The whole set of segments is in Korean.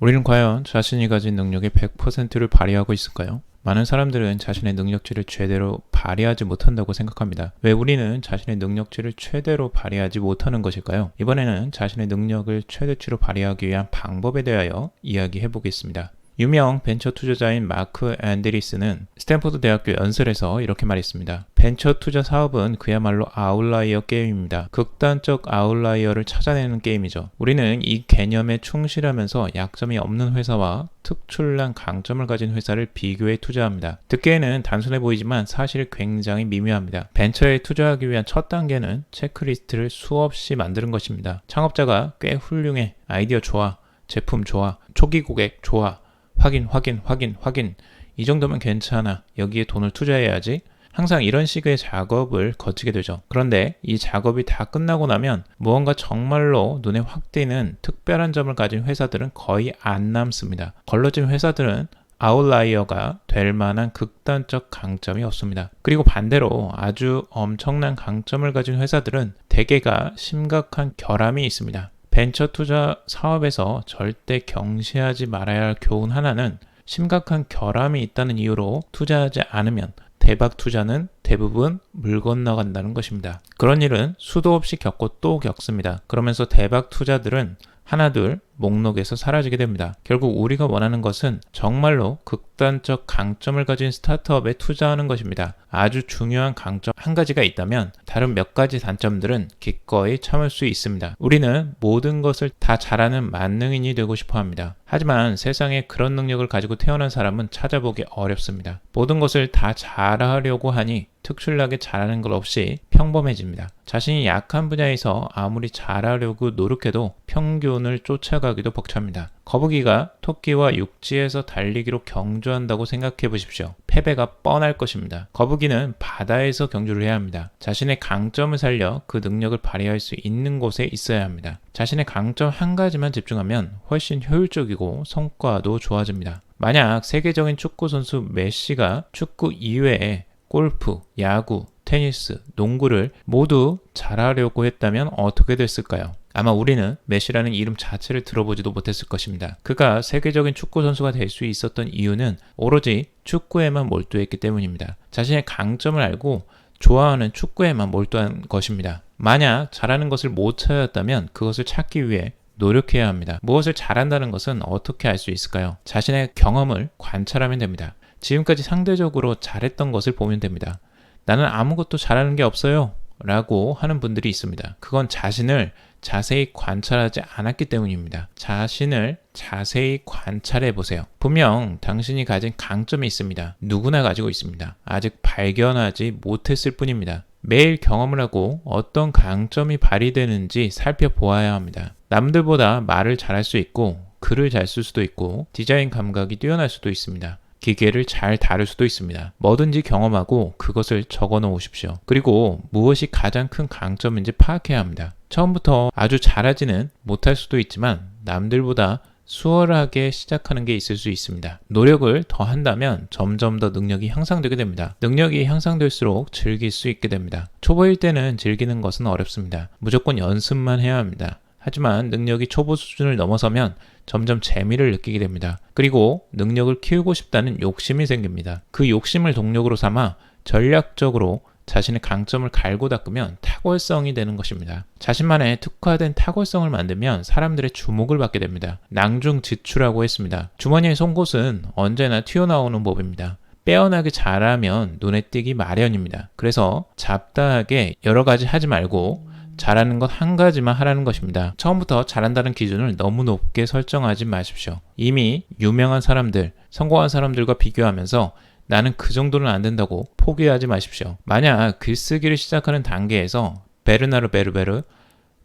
우리는 과연 자신이 가진 능력의 100%를 발휘하고 있을까요? 많은 사람들은 자신의 능력치를 제대로 발휘하지 못한다고 생각합니다. 왜 우리는 자신의 능력치를 최대로 발휘하지 못하는 것일까요? 이번에는 자신의 능력을 최대치로 발휘하기 위한 방법에 대하여 이야기해 보겠습니다. 유명 벤처 투자자인 마크 앤드리스는 스탠포드 대학교 연설에서 이렇게 말했습니다. 벤처 투자 사업은 그야말로 아웃라이어 게임입니다. 극단적 아웃라이어를 찾아내는 게임이죠. 우리는 이 개념에 충실하면서 약점이 없는 회사와 특출난 강점을 가진 회사를 비교해 투자합니다. 듣기에는 단순해 보이지만 사실 굉장히 미묘합니다. 벤처에 투자하기 위한 첫 단계는 체크리스트를 수없이 만드는 것입니다. 창업자가 꽤 훌륭해, 아이디어 좋아, 제품 좋아, 초기 고객 좋아, 확인, 확인, 확인, 확인. 이 정도면 괜찮아. 여기에 돈을 투자해야지. 항상 이런 식의 작업을 거치게 되죠. 그런데 이 작업이 다 끝나고 나면 무언가 정말로 눈에 확 띄는 특별한 점을 가진 회사들은 거의 안 남습니다. 걸러진 회사들은 아웃라이어가 될 만한 극단적 강점이 없습니다. 그리고 반대로 아주 엄청난 강점을 가진 회사들은 대개가 심각한 결함이 있습니다. 벤처 투자 사업에서 절대 경시하지 말아야 할 교훈 하나는 심각한 결함이 있다는 이유로 투자하지 않으면 대박 투자는 대부분 물 건너간다는 것입니다. 그런 일은 수도 없이 겪고 또 겪습니다. 그러면서 대박 투자들은 하나둘 목록에서 사라지게 됩니다. 결국 우리가 원하는 것은 정말로 극단적 강점을 가진 스타트업에 투자하는 것입니다. 아주 중요한 강점 한 가지가 있다면 다른 몇 가지 단점들은 기꺼이 참을 수 있습니다. 우리는 모든 것을 다 잘하는 만능인이 되고 싶어 합니다. 하지만 세상에 그런 능력을 가지고 태어난 사람은 찾아보기 어렵습니다. 모든 것을 다 잘하려고 하니 특출나게 잘하는 것 없이 평범해집니다. 자신이 약한 분야에서 아무리 잘하려고 노력해도 평균을 쫓아가기도 벅찹니다. 거북이가 토끼와 육지에서 달리기로 경주한다고 생각해 보십시오. 패배가 뻔할 것입니다. 거북이는 바다에서 경주를 해야 합니다. 자신의 강점을 살려 그 능력을 발휘할 수 있는 곳에 있어야 합니다. 자신의 강점 한 가지만 집중하면 훨씬 효율적이고 성과도 좋아집니다. 만약 세계적인 축구 선수 메시가 축구 이외에 골프, 야구, 테니스, 농구를 모두 잘하려고 했다면 어떻게 됐을까요? 아마 우리는 메시라는 이름 자체를 들어보지도 못했을 것입니다. 그가 세계적인 축구 선수가 될 수 있었던 이유는 오로지 축구에만 몰두했기 때문입니다. 자신의 강점을 알고 좋아하는 축구에만 몰두한 것입니다. 만약 잘하는 것을 못 찾았다면 그것을 찾기 위해 노력해야 합니다. 무엇을 잘한다는 것은 어떻게 알 수 있을까요? 자신의 경험을 관찰하면 됩니다. 지금까지 상대적으로 잘했던 것을 보면 됩니다. 나는 아무것도 잘하는 게 없어요. 라고 하는 분들이 있습니다. 그건 자신을 자세히 관찰하지 않았기 때문입니다. 자신을 자세히 관찰해 보세요. 분명 당신이 가진 강점이 있습니다. 누구나 가지고 있습니다. 아직 발견하지 못했을 뿐입니다. 매일 경험을 하고 어떤 강점이 발휘되는지 살펴보아야 합니다. 남들보다 말을 잘할 수 있고 글을 잘 쓸 수도 있고 디자인 감각이 뛰어날 수도 있습니다. 기계를 잘 다룰 수도 있습니다. 뭐든지 경험하고 그것을 적어 놓으십시오. 그리고 무엇이 가장 큰 강점인지 파악해야 합니다. 처음부터 아주 잘하지는 못할 수도 있지만 남들보다 수월하게 시작하는 게 있을 수 있습니다. 노력을 더 한다면 점점 더 능력이 향상되게 됩니다. 능력이 향상될수록 즐길 수 있게 됩니다. 초보일 때는 즐기는 것은 어렵습니다. 무조건 연습만 해야 합니다. 하지만 능력이 초보 수준을 넘어서면 점점 재미를 느끼게 됩니다. 그리고 능력을 키우고 싶다는 욕심이 생깁니다. 그 욕심을 동력으로 삼아 전략적으로 자신의 강점을 갈고 닦으면 탁월성이 되는 것입니다. 자신만의 특화된 탁월성을 만들면 사람들의 주목을 받게 됩니다. 낭중지추라고 했습니다. 주머니의 송곳은 언제나 튀어나오는 법입니다. 빼어나게 잘하면 눈에 띄기 마련입니다. 그래서 잡다하게 여러 가지 하지 말고 잘하는 것 한 가지만 하라는 것입니다. 처음부터 잘한다는 기준을 너무 높게 설정하지 마십시오. 이미 유명한 사람들, 성공한 사람들과 비교하면서 나는 그 정도는 안 된다고 포기하지 마십시오. 만약 글쓰기를 시작하는 단계에서 베르나르 베르베르,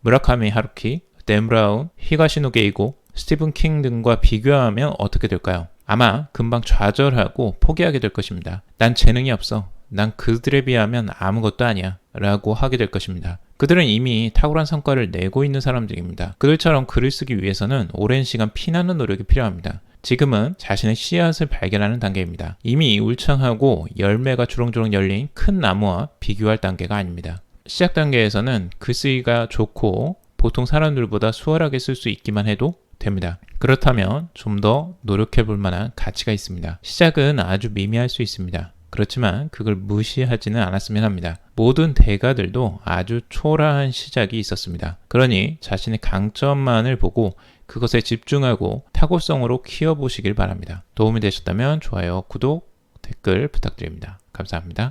무라카미 하루키, 댄 브라운, 히가시노 게이고, 스티븐 킹 등과 비교하면 어떻게 될까요? 아마 금방 좌절하고 포기하게 될 것입니다. 난 재능이 없어. 난 그들에 비하면 아무것도 아니야. 라고 하게 될 것입니다. 그들은 이미 탁월한 성과를 내고 있는 사람들입니다. 그들처럼 글을 쓰기 위해서는 오랜 시간 피나는 노력이 필요합니다. 지금은 자신의 씨앗을 발견하는 단계입니다. 이미 울창하고 열매가 주렁주렁 열린 큰 나무와 비교할 단계가 아닙니다. 시작 단계에서는 글쓰기가 좋고 보통 사람들보다 수월하게 쓸 수 있기만 해도 됩니다. 그렇다면 좀 더 노력해 볼 만한 가치가 있습니다. 시작은 아주 미미할 수 있습니다. 그렇지만 그걸 무시하지는 않았으면 합니다. 모든 대가들도 아주 초라한 시작이 있었습니다. 그러니 자신의 강점만을 보고 그것에 집중하고 타고성으로 키워보시길 바랍니다. 도움이 되셨다면 좋아요, 구독, 댓글 부탁드립니다. 감사합니다.